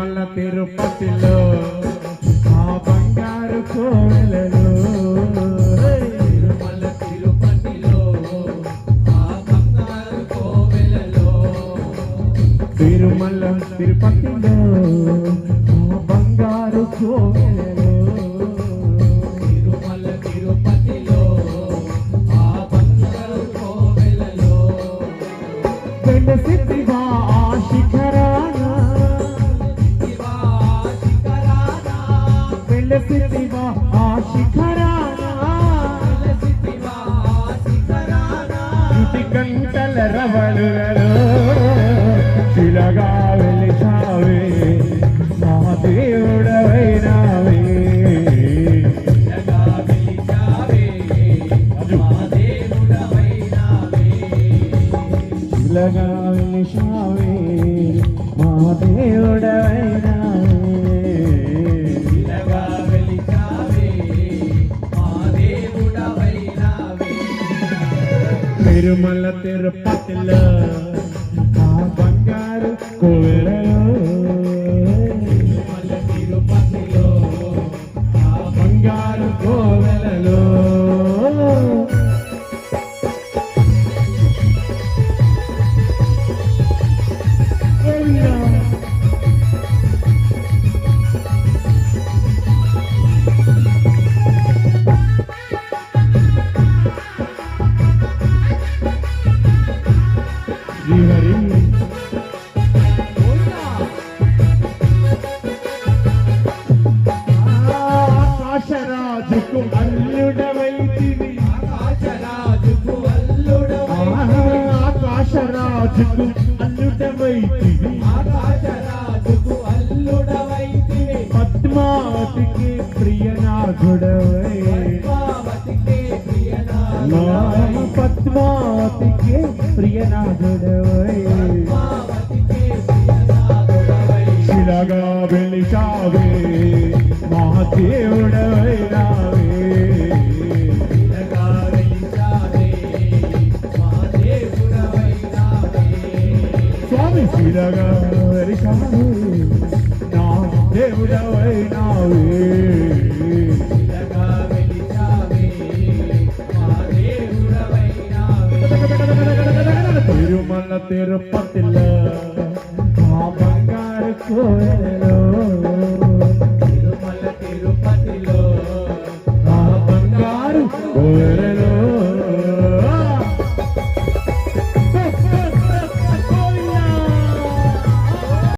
తిరుమల తిరుపతిలో ఆ బంగారు కోవెలలో తిరుమల తిరుపతిలో ఆ బంగారు కోవెలలో తిరుమల తిరుపతిలో ఆ బంగారు కోవెలలో తిరుమల తిరుపతిలో బంగారు కోవెలలో వెలసితివా ఆ శిఖరాన? శృతి గంటల రవళులలో శిలగా వెలిచావే మా దేవుడవైనావే. శిలగా మా తిరుమల తిరుపతిలో ఆ బంగారు కోవెలలో తిరుమల తిరుపతిలో ఆ బంగారు కోవెలలో అల్లుడవైతివి ఆకాశరాజుకు అల్లుడవైతివి పద్మావతికి ప్రియనాథుడవై పద్మావతికి ప్రియనాథుడవై శిలగా వెలిచావే స్వామి శిలగా నా దేవుడవైనావే. తిరుమల తిరుపతిలో బంగారు కోయలో